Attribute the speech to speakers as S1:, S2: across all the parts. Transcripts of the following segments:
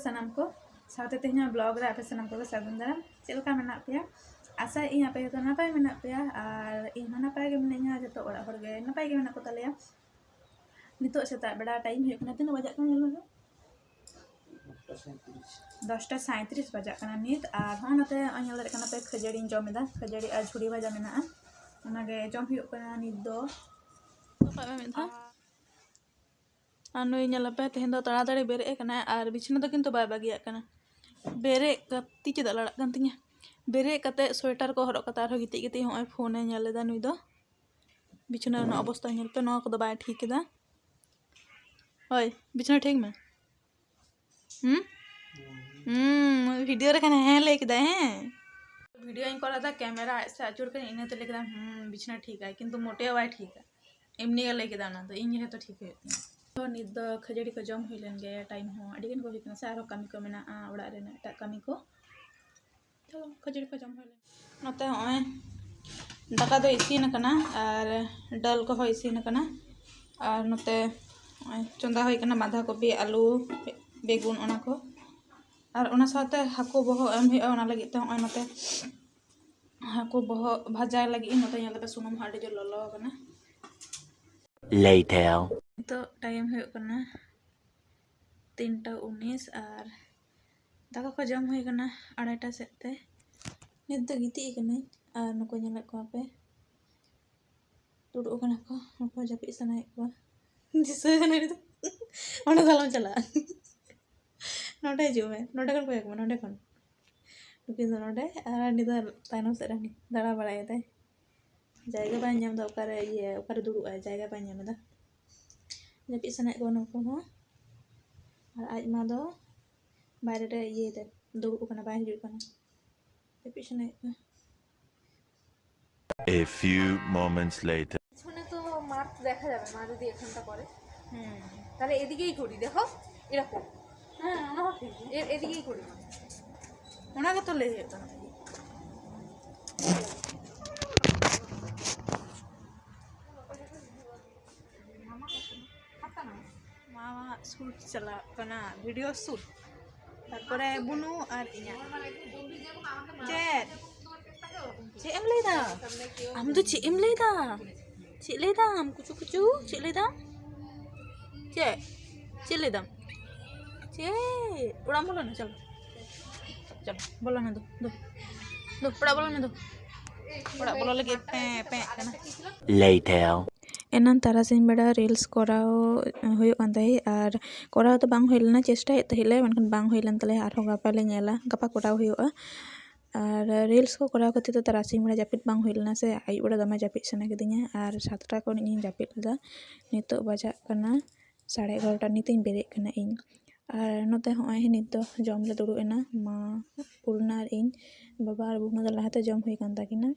S1: सनम को साथ तेना ब्लॉग रहा आपे सनम को सागन दारा चलका मे पे आशा इन आपे नपाय मे पे इन नपाय मिना जो तो नपाय को तले नित सेता बेड़ा टाइम होना तीन बजा कर दसटा सात बजा नित नाते खजड़ी जमे खजड़ी और झुड़ी भाजा मेना जम नित ᱟᱨ ᱱᱩᱭ ᱧᱮᱞᱟᱯᱮ ᱛᱮᱦᱮᱧ ᱫᱚ ᱛᱟᱲᱟᱛᱟᱲᱤ ᱵᱮᱨᱮᱫ ᱟᱠᱟᱱᱟᱭ ᱟᱨ ᱵᱤᱪᱷᱱᱟᱹ ᱫᱚ ᱠᱤᱱᱛᱩ ᱵᱟᱭ ᱵᱟᱹᱜᱤᱭᱟᱜ ᱠᱟᱱᱟ ᱵᱮᱨᱮᱫ ᱠᱟᱛᱮ ᱪᱮᱫᱟᱜ ᱞᱟᱲᱟᱜ ᱠᱟᱱ ᱛᱤᱧᱟ ᱵᱮᱨᱮᱫ ᱠᱟᱛᱮ ᱥᱳᱭᱮᱴᱟᱨ ᱠᱚ ᱦᱚᱨᱚᱜ ᱠᱟᱛᱮ ᱟᱨᱦᱚᱸ ᱜᱤᱛᱤᱡ ᱜᱤᱛᱤᱡ ᱦᱚᱸᱜᱼᱚᱭ ᱯᱷᱳᱱᱮ ᱧᱮᱞ ᱮᱫᱟ ᱱᱩᱭ ᱫᱚ ᱵᱤᱪᱷᱱᱟᱹ ᱨᱮᱱᱟᱜ ᱚᱵᱚᱥᱛᱟ ᱧᱮᱞ ᱯᱮ ᱱᱚᱣᱟ ᱠᱚᱫᱚ ᱵᱟᱭ ᱴᱷᱤᱠ ᱮᱫᱟ ᱦᱳᱭ ᱵᱤᱪᱷᱱᱟᱹ ᱴᱷᱤᱠ ᱢᱮ ᱦᱩᱸ ᱦᱩᱸ ᱵᱷᱤᱰᱤᱭᱳ ᱨᱮᱠᱷᱟᱱ ᱦᱮᱸ ᱞᱟᱹᱭ ᱠᱮᱫᱟ ᱦᱮᱸ ভিডিওই করা দা ক্যামেরা আসছে আচুর করে ইনাতে লিখলাম হুম বিছনা ঠিক আছে কিন্তু মোটেও আয় ঠিক আছে এমনি গেলে কেদার না তো ইঞ্জিনে তো ঠিক হয়ে नित खजड़ी को जम हुई लेंगे टाइम हो अड़ी गन को से कमी को मेना कमी को तो खजड़ी को जम हुई लेन दाका तो इसीन और डल को इसीन और नते चंदा हो कना बाधा कॉपी आलू बेगुन ओना को और ओना हाको बहो एम लगे ओना लगी हाको बहो भाजा लगे नते यहाँ पे ललो
S2: Later.
S1: ᱱᱤᱛᱚᱜ ᱴᱟᱭᱤᱢ ᱦᱩᱭᱩᱜ ᱠᱟᱱᱟ ᱛᱤᱱᱴᱟ ᱩᱱᱤᱥ ᱟᱨ ᱫᱟᱠᱟ ᱠᱚ ᱡᱚᱢ ᱦᱩᱭ ᱠᱟᱱᱟ ᱟᱲᱟᱭᱴᱟ ᱥᱮᱫ ᱛᱮ ᱱᱤᱛ ᱫᱚ ᱜᱤᱛᱤᱡ ᱟᱠᱟᱱᱟᱹᱧ ᱟᱨ ᱱᱩᱠᱩ ᱧᱮᱞᱮᱫ ᱠᱚᱣᱟ ᱯᱮ ᱫᱩᱲᱩᱵ ᱟᱠᱟᱱᱟ ᱠᱚ ᱱᱩᱠᱩ ᱡᱟᱹᱯᱤᱫ ᱥᱟᱱᱟᱭᱮᱫ ᱠᱚᱣᱟ ᱫᱤᱥᱟᱹ ᱠᱟᱱᱟ ᱱᱤᱛᱚᱜ ᱚᱸᱰᱮ ᱫᱚ ᱟᱞᱚᱢ ᱪᱟᱞᱟᱜᱼᱟ ᱱᱚᱰᱮ ᱦᱤᱡᱩᱜ ᱢᱮ ᱱᱚᱰᱮ ᱠᱷᱚᱱ ᱠᱚᱭᱚᱜ ᱢᱮ ᱱᱚᱰᱮ ᱠᱷᱚᱱ ᱱᱩᱠᱤᱱ ᱫᱚ ᱱᱚᱰᱮ ᱟᱨ ᱩᱱᱤ ᱫᱚ ᱛᱟᱭᱱᱚᱢ ᱥᱮᱫ ᱨᱮ ᱫᱟᱬᱟ ᱵᱟᱲᱟᱭᱮᱫᱟᱭ ᱡᱟᱭᱜᱟ ᱵᱟᱭ ᱧᱟᱢ ᱮᱫᱟ ᱚᱠᱟᱨᱮ ᱤᱭᱟᱹ ᱚᱠᱟᱨᱮ ᱫᱩᱲᱩᱵ ᱟᱭ ᱡᱟᱭᱜᱟ ᱵᱟᱭ ᱧᱟᱢ ᱮᱫᱟ ᱡᱟᱹᱯᱤᱫ ᱥᱟᱱᱟᱭᱮᱫ ᱠᱚᱣᱟ ᱱᱩᱠᱩ ᱦᱚᱸ ᱟᱨ ᱟᱡ ᱢᱟ ᱫᱚ ᱵᱟᱭᱨᱮ ᱨᱮ ᱤᱭᱟᱹᱭᱮᱫᱟ ᱫᱩᱲᱩᱵ ᱟᱠᱟᱱᱟ ᱵᱟᱭ ᱦᱤᱡᱩᱜ ᱠᱟᱱᱟ ᱡᱟᱹᱯᱤᱫ ᱥᱟᱱᱟᱭᱮᱫ ᱠᱚᱣᱟ
S2: A few moments later.
S3: পিছনে তো মাঠ দেখা যাবে মা যদি এখানটা করে
S1: হুম
S3: তাহলে এদিকেই করি দেখো এরকম
S1: হ্যাঁ
S3: এদিকেই করি
S1: ওনাকে তো লেগে যেতে ᱪᱟᱞᱟᱜ ᱠᱟᱱᱟ ᱵᱷᱤᱰᱤᱭᱳ ᱥᱩᱴ ᱛᱟᱨᱯᱚᱨᱮ ᱵᱩᱱᱩ ᱟᱨ ᱪᱮᱫ ᱪᱮᱫ ᱮᱢ ᱞᱟᱹᱭᱫᱟ ᱟᱢ ᱫᱚ ᱪᱮᱫ ᱮᱢ ᱞᱟᱹᱭᱫᱟ ᱪᱮᱫ ᱞᱟᱹᱭᱫᱟᱢ ᱠᱩᱪᱩ ᱠᱩᱪᱩ ᱪᱮᱫ ᱞᱟᱹᱭᱫᱟᱢ ᱪᱮᱫ ᱪᱮᱫ ᱞᱟᱹᱭᱫᱟᱢ ᱪᱮᱫ ᱚᱲᱟᱜ ᱵᱚᱞᱚ ᱱᱟ ᱪᱚᱞᱚ ᱪᱚᱞᱚ ᱵᱚᱞᱚ ᱱᱟ ᱫᱚ ᱫᱚ ᱫᱚ ᱫᱚ ᱚᱲᱟᱜ ᱵᱚᱞᱚ ᱞᱟᱹᱜᱤᱫ ᱯᱮ ᱯᱮ ᱠᱟᱱᱟ
S2: ᱞᱟᱹᱭ ᱛᱮ
S1: ᱮᱱᱟᱱ ᱛᱟᱨᱟᱥᱤᱧ ᱵᱮᱲᱟ ᱨᱤᱞᱥ ᱠᱚᱨᱟᱣ ᱦᱩᱭᱩᱜ ᱠᱟᱱ ᱛᱟᱦᱮᱸᱫ ᱟᱨ ᱠᱚᱨᱟᱣ ᱫᱚ ᱵᱟᱝ ᱦᱩᱭ ᱞᱮᱱᱟ ᱪᱮᱥᱴᱟᱭᱮᱫ ᱛᱟᱦᱮᱸᱫ ᱞᱮ ᱢᱮᱱᱠᱷᱟᱱ ᱵᱟᱝ ᱦᱩᱭ ᱞᱮᱱ ᱛᱟᱞᱮᱭᱟ ᱟᱨᱦᱚᱸ ᱜᱟᱯᱟ ᱞᱮ ᱧᱮᱞᱟ ᱜᱟᱯᱟ ᱠᱚᱨᱟᱣ ᱦᱩᱭᱩᱜᱼᱟ ᱟᱨ ᱨᱤᱞᱥ ᱠᱚ ᱠᱚᱨᱟᱣ ᱠᱷᱟᱹᱛᱤᱨ ᱛᱮ ᱛᱟᱨᱟᱥᱤᱧ ᱵᱮᱲᱟ ᱡᱟᱹᱯᱤᱫ ᱵᱟᱝ ᱦᱩᱭ ᱞᱮᱱᱟ ᱥᱮ ᱟᱹᱭᱩᱵ ᱵᱮᱲᱟ ᱫᱚᱢᱮ ᱡᱟᱹᱯᱤᱫ ᱥᱟᱱᱟ ᱟᱨ ᱥᱟᱛᱴᱟ ᱠᱷᱚᱱ ᱤᱧᱤᱧ ᱡᱟᱹᱯᱤᱫ ᱞᱮᱫᱟ ᱱᱤᱛᱳᱜ ᱵᱟᱡᱟᱜ ᱠᱟᱱᱟ ᱥᱟᱲᱮ ᱮᱜᱟᱨᱚᱴᱟ ᱱᱤᱛᱤᱧ ᱵᱮᱨᱮᱫ ᱠᱟᱱᱟ ᱤᱧ ᱟᱨ ᱱᱚᱛᱮ ᱦᱚᱸᱜᱼᱚᱭ ᱱᱤᱛ ᱫᱚ ᱡᱚᱢ ᱞᱮ ᱫᱩᱲᱩᱵ ᱮᱱᱟ ᱢᱟ ᱯᱩᱨᱱᱟ ᱟᱨ ᱤᱧ ᱵᱟᱵᱟ ᱟᱨ ᱵᱩᱵᱱᱟ ᱫᱚ ᱞᱟᱦᱟᱛᱮ ᱡᱚᱢ ᱦᱩᱭ ᱠᱟᱱ ᱛᱟᱹᱠᱤᱱᱟ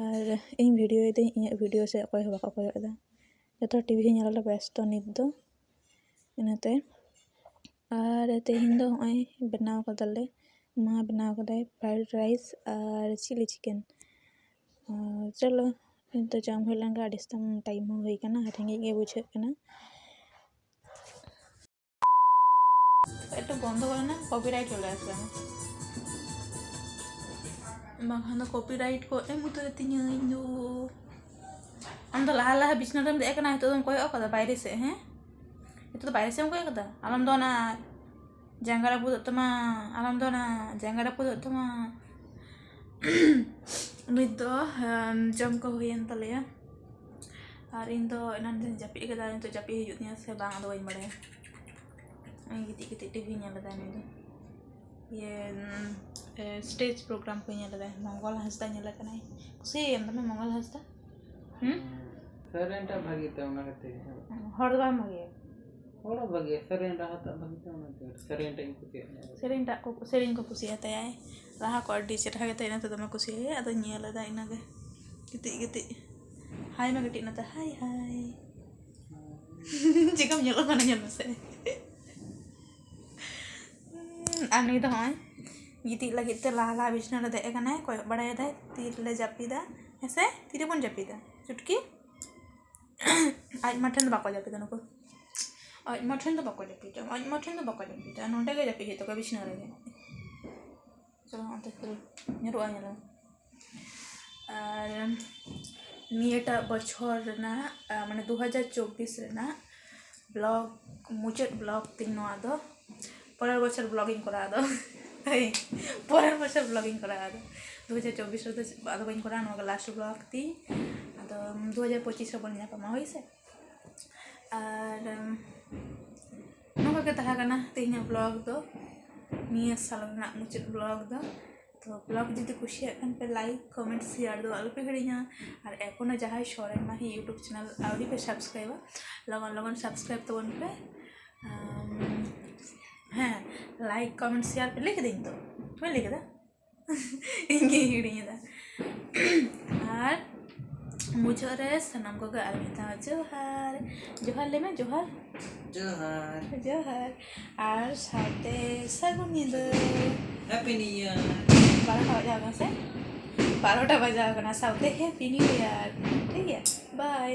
S1: ᱟᱨ ᱤᱧ ᱵᱷᱤᱰᱤᱭᱳᱭᱮᱫᱟᱹᱧ ᱤᱧᱟᱹᱜ ᱵᱷᱤᱰᱤᱭᱳ ᱥᱮ ᱚᱠᱚᱭ ᱦᱚᱸ ᱵᱟᱠᱚ ᱠᱚᱭᱚᱜ ᱮᱫᱟ ᱡᱚᱛᱚ ᱴᱤᱵᱷᱤ ᱧᱮᱞ ᱨᱮ ᱵᱮᱥᱛᱚ ᱱᱤᱛ ᱫᱚ ᱤᱱᱟᱹᱛᱮ ᱟᱨ ᱛᱮᱦᱮᱧ ᱫᱚ ᱦᱚᱸᱜᱼᱚᱭ ᱵᱮᱱᱟᱣ ᱠᱟᱫᱟᱞᱮ ᱢᱟ ᱵᱮᱱᱟᱣ ᱠᱟᱫᱟᱭ ᱯᱷᱨᱟᱭᱰ ᱨᱟᱭᱤᱥ ᱟᱨ ᱪᱤᱞᱤ ᱪᱤᱠᱮᱱ চলো ᱱᱤᱛ ᱫᱚ ᱡᱚᱢ ᱦᱩᱭ ᱞᱮᱱᱠᱷᱟᱱ ᱟᱹᱰᱤ ᱥᱛᱟᱢ ᱴᱟᱭᱤᱢ ᱦᱚᱸ ᱦᱩᱭ ᱠᱟᱱᱟ ᱨᱮᱸᱜᱮᱡ ᱜᱮ ᱵᱩᱡᱷᱟᱹᱜ ᱠᱟᱱᱟ একটু বন্ধ করে না কপিরাইট চলে আসবে আমার ᱵᱟᱝᱠᱷᱟᱱ ᱫᱚ ᱠᱚᱯᱤᱨᱟᱭᱤᱴ ᱠᱚ ᱮᱢ ᱩᱛᱟᱹᱨ ᱛᱤᱧᱟᱹ ᱤᱧ ᱫᱚ ᱟᱢ ᱫᱚ ᱞᱟᱦᱟ ᱞᱟᱦᱟ ᱵᱤᱪᱷᱱᱟᱹ ᱨᱮᱢ ᱫᱮᱡ ᱟᱠᱟᱱᱟ ᱱᱤᱛᱚᱜ ᱫᱚᱢ ᱠᱚᱭᱚᱜ ᱠᱟᱫᱟ ᱵᱟᱭᱨᱮ ᱥᱮᱫ ᱦᱮᱸ ᱱᱤᱛᱚᱜ ᱫᱚ ᱵᱟᱭᱨᱮ ᱥᱮᱫ ᱮᱢ ᱠᱚᱭᱚᱜ ᱠᱟᱫᱟ ᱟᱞᱚᱢ ᱫᱚᱱᱟ ᱡᱟᱸᱜᱟ ᱨᱟᱹᱯᱩᱫᱚᱜ ᱛᱟᱢᱟ ᱟᱞᱚᱢ ᱫᱚᱱᱟ ᱡᱟᱸᱜᱟ ᱨᱟᱹᱯᱩᱫᱚᱜ ᱛᱟᱢᱟ ᱱᱤᱛ ᱫᱚ ᱡᱚᱢ ᱠᱚ ᱦᱩᱭᱮᱱ ᱛᱟᱞᱮᱭᱟ ᱟᱨ ᱤᱧ ᱫᱚ ᱮᱱᱟᱱ ᱫᱚᱧ ᱡᱟᱹᱯᱤᱫ ᱠᱟᱫᱟ ᱱᱤᱛᱚᱜ ᱡᱟᱹᱯᱤᱫ ᱦᱤᱡᱩᱜ ᱛᱤᱧᱟ ᱥᱮ ᱵᱟᱝ ᱟᱫᱚ ᱵᱟᱹᱧ ᱵᱟᱲᱟᱭᱟ ᱤᱧ ᱜᱤᱛᱤᱡ ᱜᱤᱛᱤᱡ ᱴᱤᱵᱷᱤ ᱧᱮᱞ ᱮᱫᱟ ᱱᱩᱭ ᱫᱚ yen eh, stage program punya lah deh. Mongol hasta nyala kan ay yang tapi mongol
S4: hasta. Hmm? Serenta bagi
S1: tuh orang itu horda
S4: bagi ya? horda bagi ya, serenta hatta bagi tuh
S1: orang itu serenta yang kusi serenta kok sering kok kusi hatta ya. Lah aku ada sih lah kita ini tuh sama kusi ya atau nyala dah ini agak gitu gitu hai magetin nata. Hai hai. Jika menyala mana nyala saya ᱟᱨ ᱱᱤᱛ ᱦᱚᱸᱭ ᱜᱤᱛᱤᱡ ᱞᱟᱹᱜᱤᱫ ᱛᱮ ᱞᱟᱦᱟ ᱞᱟᱦᱟ ᱵᱤᱪᱷᱱᱟᱹ ᱨᱮ ᱫᱮᱡ ᱟᱠᱟᱱᱟᱭ ᱠᱚᱭᱚᱜ ᱵᱟᱲᱟᱭᱮᱫᱟᱭ ᱛᱤᱨᱮᱞᱮ ᱡᱟᱹᱯᱤᱫᱟ ᱦᱮᱸᱥᱮ ᱛᱤᱨᱮᱵᱚᱱ ᱡᱟᱹᱯᱤᱫᱟ ᱪᱩᱴᱠᱤ ᱟᱡ ᱢᱟ ᱴᱷᱮᱱ ᱫᱚ ᱵᱟᱠᱚ ᱡᱟᱹᱯᱤᱫᱟ ᱱᱩᱠᱩ ᱟᱡ ᱢᱟ ᱴᱷᱮᱱ ᱫᱚ ᱵᱟᱠᱚ ᱡᱟᱹᱯᱤᱫᱟ ᱟᱡ ᱢᱟ ᱴᱷᱮᱱ ᱫᱚ ᱵᱟᱠᱚ ᱡᱟᱹᱯᱤᱫᱟ ᱱᱚᱸᱰᱮ ᱜᱮ ᱡᱟᱹᱯᱤᱫ ᱦᱩᱭᱩᱜ ᱛᱟᱠᱚᱣᱟ ᱵᱤᱪᱷᱱᱟᱹ ᱨᱮᱜᱮ ᱪᱚᱞᱚ ᱚᱱᱛᱮ ᱧᱩᱨᱩᱜᱼᱟ ᱧᱮᱞᱚ ᱟᱨ ᱱᱤᱭᱟᱹᱴᱟᱜ ᱵᱚᱪᱷᱚᱨ ᱨᱮᱱᱟᱜ ᱢᱟᱱᱮ ᱫᱩ ᱦᱟᱡᱟᱨ ᱪᱚᱵᱽᱵᱤᱥ ᱨᱮᱱᱟᱜ ᱵᱞᱚᱜᱽ ᱢᱩᱪᱟᱹᱫ ᱵᱞᱚᱜᱽ ᱛᱤᱧ ᱱᱚᱣᱟ ᱫᱚ পরের বছর ব্লগিং করা আদো? এই, পরের বছর ব্লগিং করা আদো? দু হাজার চব্বিশ ব্লগিং করা আমাকে লাস্ট ব্লগ দিই আদো দু হাজার পঁচিশে বলে পামা হয়েছে আর ᱱᱚᱝᱠᱟ ᱜᱮ ᱛᱟᱦᱮᱸ ᱠᱟᱱᱟ ব্লগ দো। নিয়ে ᱱᱤᱭᱟᱹ ᱥᱟᱞ ᱨᱮᱱᱟᱜ ᱢᱩᱪᱟᱹᱫ ᱵᱞᱚᱜ ᱫᱚ ব্লগ যদি খুশি খান পে লাইক কমেন্ট শেয়ার দো, আলোপে হেড়িয়া আর এখনও যাহাই সরেন মাহি ইউটিউব চ্যানেল আউরি সাবস্ক্রাইব লগন লগন সাবস্ক্রাইব তো বন হ্যাঁ লাইক কমেন্ট শেয়ার লিখে দিন তো। তুমি লিখে দাও। ইংলিশ था আর মুঝরে সনম কো আলবিদা জোহার। জোহার লেমে
S4: জোহার?
S1: জোহার। জোহার। আর সাথে সাগুনিদ
S4: হ্যাপি নিউ ইয়ার
S1: বারোটা বাজা হবে স্যার বারোটা বাজা হবে না সাথে হ্যাপি নিউ ইয়ার ঠিক আছে বাই